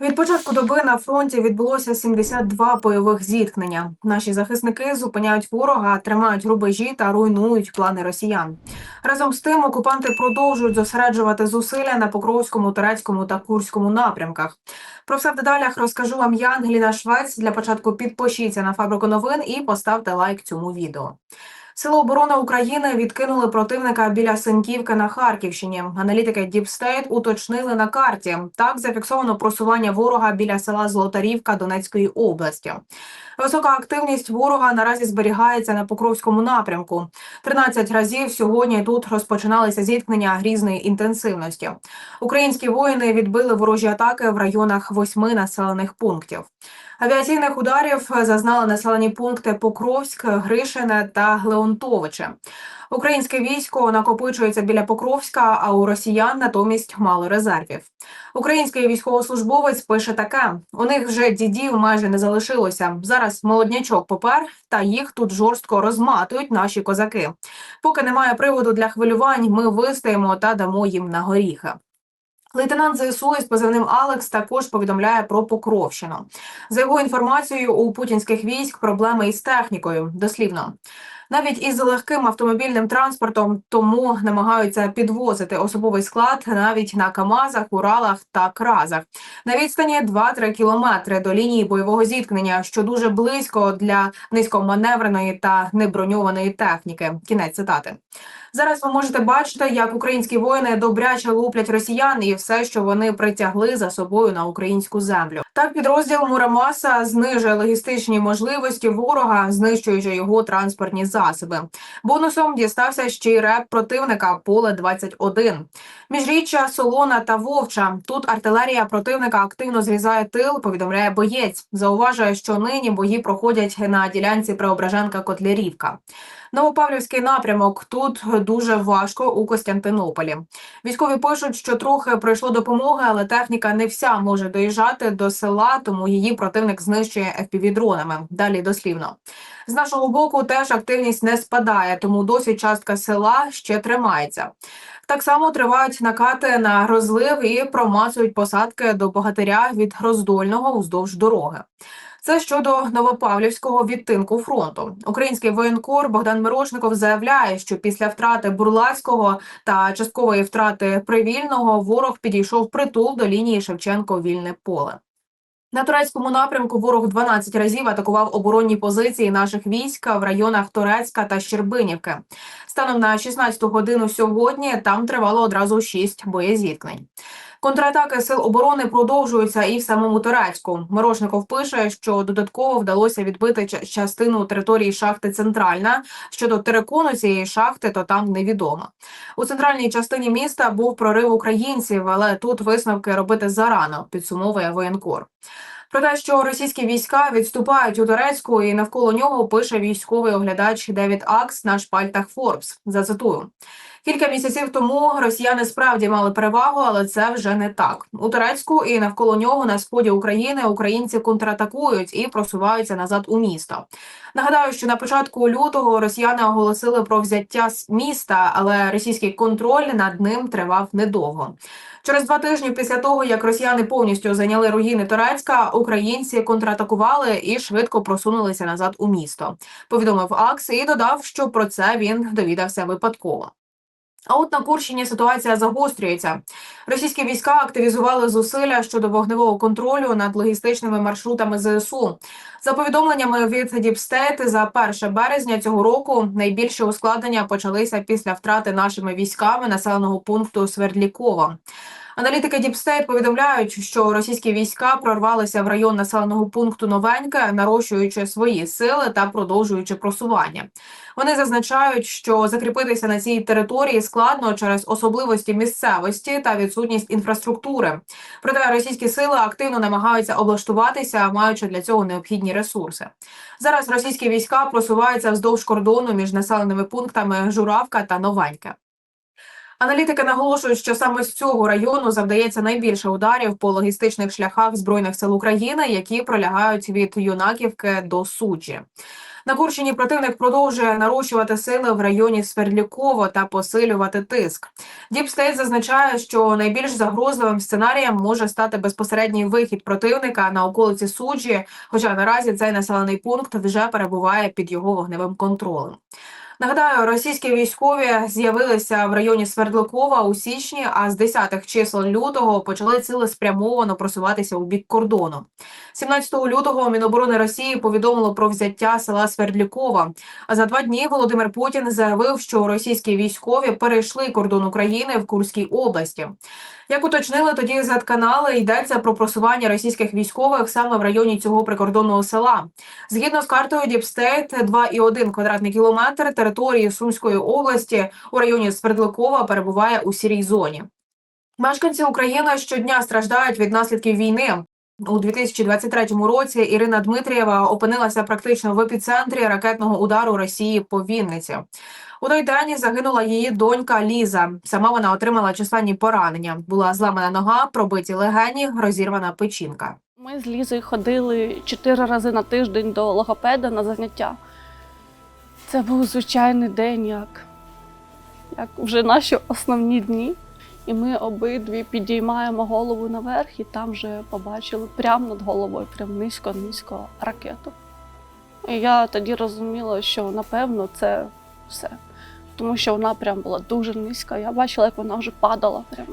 Від початку доби на фронті відбулося 72 бойових зіткнення. Наші захисники зупиняють ворога, тримають рубежі та руйнують плани росіян. Разом з тим окупанти продовжують зосереджувати зусилля на Покровському, Турецькому та Курському напрямках. Про все в деталях розкажу вам я, Ангеліна Швець. Для початку підпишіться на фабрику новин і поставте лайк цьому відео. Сили оборони України відкинули противника біля Синківки на Харківщині. Аналітики State уточнили на карті. Так зафіксовано просування ворога біля села Золотарівка Донецької області. Висока активність ворога наразі зберігається на Покровському напрямку. 13 разів сьогодні тут розпочиналися зіткнення різної інтенсивності. Українські воїни відбили ворожі атаки в районах восьми населених пунктів. Авіаційних ударів зазнали населені пункти Покровськ, Гришине та Леонтовиче. Українське військо накопичується біля Покровська, а у росіян натомість мало резервів. Український військовослужбовець пише таке: у них вже дідів майже не залишилося. Зараз молоднячок попер, та їх тут жорстко розматують наші козаки. Поки немає приводу для хвилювань, ми вистоїмо та дамо їм на горіхи. Лейтенант ЗСУ із позивним Алекс також повідомляє про Покровщину. За його інформацією, у путінських військ проблеми із технікою. Дослівно. Навіть із легким автомобільним транспортом тому намагаються підвозити особовий склад навіть на Камазах, Уралах та Кразах на відстані 2-3 кілометри до лінії бойового зіткнення, що дуже близько для низькоманевреної та неброньованої техніки. Кінець цитати. Зараз ви можете бачити, як українські воїни добряче луплять росіян і все, що вони притягли за собою на українську землю. Так підрозділ Мурамаса знижує логістичні можливості ворога, знищуючи його транспортні засоби. Бонусом дістався ще й реп противника поле 21 Міжріччя Солона та Вовча. Тут артилерія противника активно зрізає тил. Повідомляє боєць. Зауважує, що нині бої проходять на ділянці Преображенка Котлярівка. Новопавлівський напрямок тут дуже важко у Костянтинополі. Військові пишуть, що трохи пройшло допомоги, але техніка не вся може доїжджати до села, тому її противник знищує FPV-дронами. Далі дослівно. З нашого боку теж активність не спадає, тому досі частка села ще тримається. Так само тривають накати на розлив і промацують посадки до богатиря від роздольного уздовж дороги. Це щодо Новопавлівського відтинку фронту. Український воєнкор Богдан Мирошников заявляє, що після втрати Бурлацького та часткової втрати Привільного ворог підійшов притул до лінії Шевченко Вільне поле. На турецькому напрямку ворог 12 разів атакував оборонні позиції наших військ в районах Турецька та Щербинівки. Станом на 16 годину сьогодні там тривало одразу 6 боєзіткнень. Контратаки сил оборони продовжуються і в самому Турецьку. Мирошников пише, що додатково вдалося відбити частину території шахти Центральна. Щодо терикону цієї шахти, то там невідомо. У центральній частині міста був прорив українців, але тут висновки робити зарано. Підсумовує воєнкор. Про те, що російські війська відступають у Турецьку, і навколо нього пише військовий оглядач Девід Акс на шпальтах Форбс. Зацитую. Кілька місяців тому росіяни справді мали перевагу, але це вже не так. У Турецьку і навколо нього на сході України українці контратакують і просуваються назад у місто. Нагадаю, що на початку лютого росіяни оголосили про взяття міста, але російський контроль над ним тривав недовго. Через два тижні після того, як росіяни повністю зайняли руїни Турецька, українці контратакували і швидко просунулися назад у місто. Повідомив Акс і додав, що про це він довідався випадково. А от на Курщині ситуація загострюється. Російські війська активізували зусилля щодо вогневого контролю над логістичними маршрутами ЗСУ. За повідомленнями від Діпстейт, за 1 березня цього року найбільші ускладнення почалися після втрати нашими військами населеного пункту Свердлікова. Аналітики Діпстейт повідомляють, що російські війська прорвалися в район населеного пункту Новеньке, нарощуючи свої сили та продовжуючи просування. Вони зазначають, що закріпитися на цій території складно через особливості місцевості та відсутність інфраструктури. Проте російські сили активно намагаються облаштуватися, маючи для цього необхідні ресурси. Зараз російські війська просуваються вздовж кордону між населеними пунктами Журавка та Новеньке. Аналітики наголошують, що саме з цього району завдається найбільше ударів по логістичних шляхах збройних сил України, які пролягають від Юнаківки до Суджі. На Курщині противник продовжує нарощувати сили в районі Свердліково та посилювати тиск. Діпстейт зазначає, що найбільш загрозливим сценарієм може стати безпосередній вихід противника на околиці суджі. Хоча наразі цей населений пункт вже перебуває під його вогневим контролем. Нагадаю, російські військові з'явилися в районі Свердликова у січні, а з 10-х чисел лютого почали цілеспрямовано просуватися у бік кордону. 17 лютого Міноборони Росії повідомило про взяття села Свердлікова. А за два дні Володимир Путін заявив, що російські військові перейшли кордон України в Курській області. Як уточнили тоді z канали, йдеться про просування російських військових саме в районі цього прикордонного села. Згідно з картою Діпстейт, 2,1 квадратний кілометр території Сумської області у районі Свердликова перебуває у сірій зоні. Мешканці України щодня страждають від наслідків війни. У 2023 році Ірина Дмитрієва опинилася практично в епіцентрі ракетного удару Росії по Вінниці. У той день загинула її донька Ліза. Сама вона отримала численні поранення. Була зламана нога, пробиті легені, розірвана печінка. Ми з Лізою ходили чотири рази на тиждень до логопеда на заняття. Це був звичайний день, як, як вже наші основні дні. І ми обидві підіймаємо голову наверх, і там вже побачили прямо над головою, прям низько-низько ракету. І я тоді розуміла, що напевно це все. Тому що вона прям була дуже низька. Я бачила, як вона вже падала. Прям.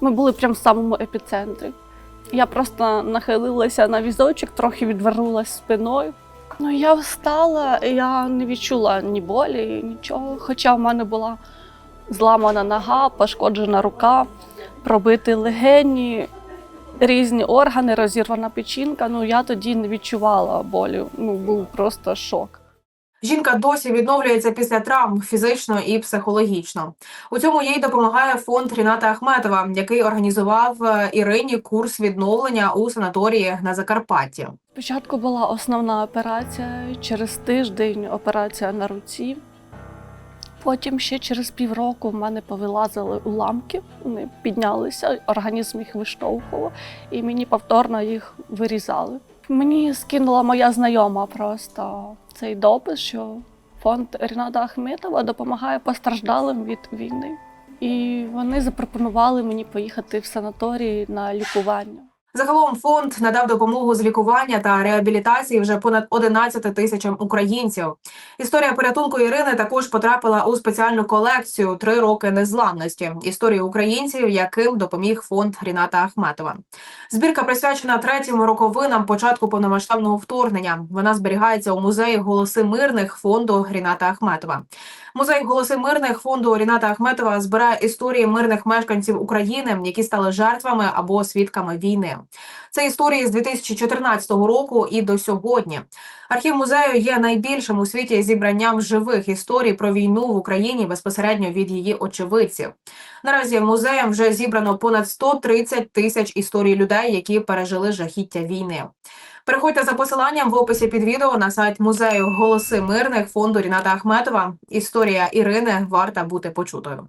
Ми були прямо в самому епіцентрі. Я просто нахилилася на візочок, трохи відвернулася спиною. Ну, я встала, я не відчула ні болі, нічого. Хоча в мене була зламана нога, пошкоджена рука, пробиті легені, різні органи, розірвана печінка. Ну я тоді не відчувала болю. Ну, був просто шок. Жінка досі відновлюється після травм фізично і психологічно. У цьому їй допомагає фонд Ріната Ахметова, який організував е, Ірині курс відновлення у санаторії на Закарпатті. Спочатку була основна операція, через тиждень операція на руці. Потім ще через півроку в мене повилазили уламки, вони піднялися, організм їх виштовхував, і мені повторно їх вирізали. Мені скинула моя знайома просто цей допис, що фонд Ріната Ахметова допомагає постраждалим від війни. І вони запропонували мені поїхати в санаторій на лікування. Загалом фонд надав допомогу з лікування та реабілітації вже понад 11 тисячам українців. Історія порятунку Ірини також потрапила у спеціальну колекцію Три роки незламності історії українців, яким допоміг фонд Ріната Ахметова. Збірка присвячена третім роковинам початку повномасштабного вторгнення. Вона зберігається у музеї Голоси мирних фонду Ріната Ахметова. Музей Голоси мирних фонду Ріната Ахметова збирає історії мирних мешканців України, які стали жертвами або свідками війни. Це історії з 2014 року і до сьогодні. Архів музею є найбільшим у світі зібранням живих історій про війну в Україні безпосередньо від її очевидців. Наразі музеєм вже зібрано понад 130 тисяч історій людей, які пережили жахіття війни. Переходьте за посиланням в описі під відео на сайт музею Голоси мирних фонду Ріната Ахметова. Історія Ірини варта бути почутою.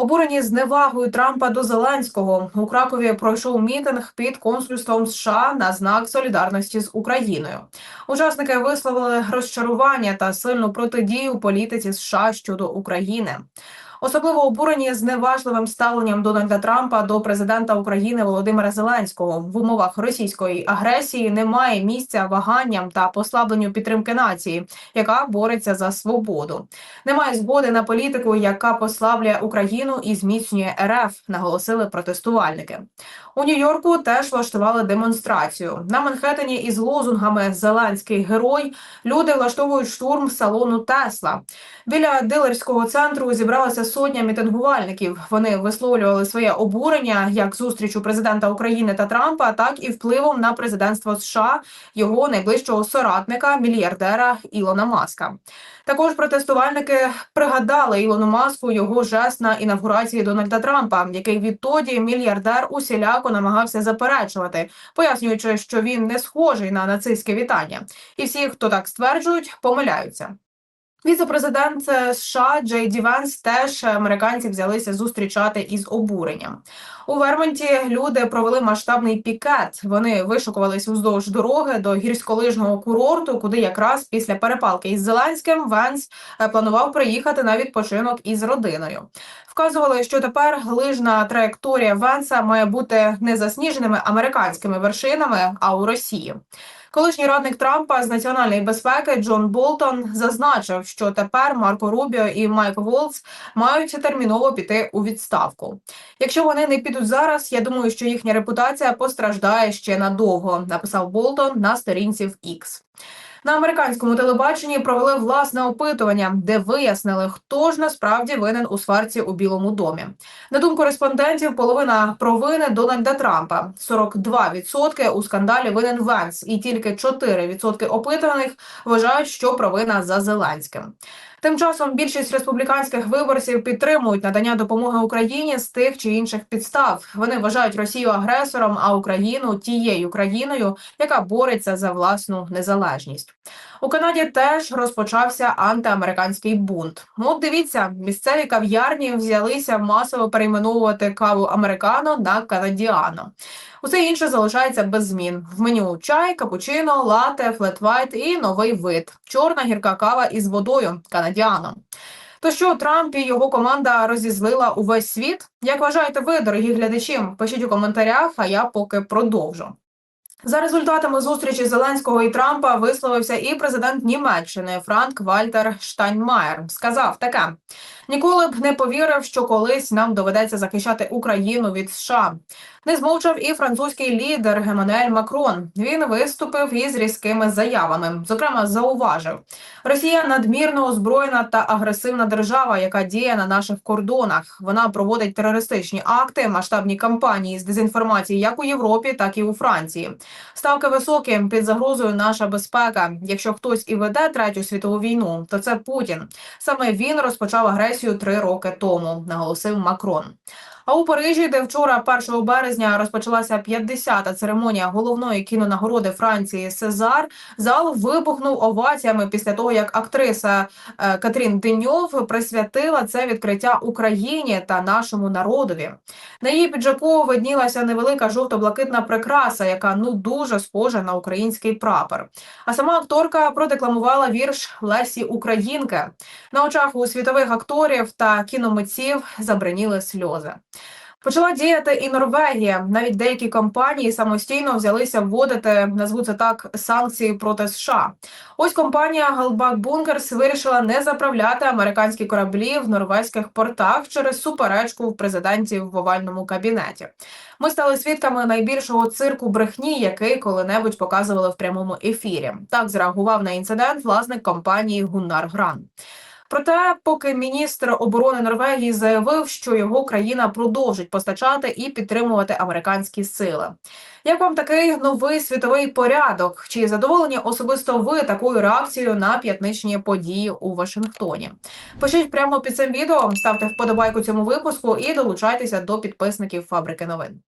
Обурені зневагою Трампа до Зеленського у Кракові пройшов мітинг під консульством США на знак солідарності з Україною. Учасники висловили розчарування та сильну протидію політиці США щодо України. Особливо обурені зневажливим ставленням Дональда Трампа до президента України Володимира Зеленського в умовах російської агресії немає місця ваганням та послабленню підтримки нації, яка бореться за свободу. Немає згоди на політику, яка послаблює Україну і зміцнює РФ, наголосили протестувальники. У Нью-Йорку теж влаштували демонстрацію на Манхеттені із лозунгами Зеленський герой. Люди влаштовують штурм салону Тесла. Біля дилерського центру зібралася сотня мітингувальників. Вони висловлювали своє обурення як зустрічу президента України та Трампа, так і впливом на президентство США його найближчого соратника, мільярдера Ілона Маска. Також протестувальники пригадали Ілону Маску його жест на інавгурації Дональда Трампа, який відтоді мільярдер усіляко намагався заперечувати, пояснюючи, що він не схожий на нацистське вітання. І всі, хто так стверджують, помиляються. Віце-президент е, США Джей Ді Венс теж американці взялися зустрічати із обуренням. У Вермонті люди провели масштабний пікет. Вони вишукувались уздовж дороги до гірськолижного курорту, куди якраз після перепалки із Зеленським Венс е, планував приїхати на відпочинок із родиною. Вказували, що тепер лижна траєкторія Венса має бути не засніженими американськими вершинами, а у Росії. Колишній радник Трампа з національної безпеки Джон Болтон зазначив, що тепер Марко Рубіо і Майк Волц мають терміново піти у відставку. Якщо вони не підуть зараз, я думаю, що їхня репутація постраждає ще надовго, написав Болтон на сторінці в X. На американському телебаченні провели власне опитування, де вияснили, хто ж насправді винен у сварці у Білому домі. На думку респондентів, половина провини Дональда Трампа, 42% у скандалі винен Венс, і тільки 4% опитаних вважають, що провина за Зеленським. Тим часом більшість республіканських виборців підтримують надання допомоги Україні з тих чи інших підстав. Вони вважають Росію агресором, а Україну тією країною, яка бореться за власну незалежність. У Канаді теж розпочався антиамериканський бунт. Ну, дивіться, місцеві кав'ярні взялися масово перейменовувати каву американо на канадіано. Усе інше залишається без змін. В меню чай, капучино, лате, флетвайт і новий вид чорна гірка кава із водою канадіано. То що Трамп і його команда розізлила увесь світ? Як вважаєте ви, дорогі глядачі? Пишіть у коментарях, а я поки продовжу. За результатами зустрічі Зеленського і Трампа висловився і президент Німеччини Франк Вальтер Штайнмаєр. Сказав таке: ніколи б не повірив, що колись нам доведеться захищати Україну від США. Не змовчав і французький лідер Гемануель Макрон. Він виступив із різкими заявами. Зокрема, зауважив, Росія надмірно озброєна та агресивна держава, яка діє на наших кордонах. Вона проводить терористичні акти, масштабні кампанії з дезінформації як у Європі, так і у Франції. Ставки високі під загрозою наша безпека. Якщо хтось і веде третю світову війну, то це Путін. Саме він розпочав агресію три роки тому, наголосив Макрон. А у Парижі, де вчора, 1 березня, розпочалася 50-та церемонія головної кінонагороди Франції Сезар, зал вибухнув оваціями після того, як актриса е, Катрін Деньов присвятила це відкриття Україні та нашому народові. На її піджаку виднілася невелика жовто-блакитна прикраса, яка ну дуже схожа на український прапор. А сама акторка продекламувала вірш Лесі Українки. На очах у світових акторів та кіномитців забриніли сльози. Почала діяти і Норвегія. Навіть деякі компанії самостійно взялися вводити, назву це так, санкції проти США. Ось компанія Галбак Бункерс вирішила не заправляти американські кораблі в норвезьких портах через суперечку в президентів в овальному кабінеті. Ми стали свідками найбільшого цирку брехні, який коли-небудь показували в прямому ефірі. Так зреагував на інцидент власник компанії Гуннар Гран. Проте, поки міністр оборони Норвегії заявив, що його країна продовжить постачати і підтримувати американські сили. Як вам такий новий світовий порядок? Чи задоволені особисто ви такою реакцією на п'ятничні події у Вашингтоні? Пишіть прямо під цим відео, ставте вподобайку цьому випуску і долучайтеся до підписників фабрики новин.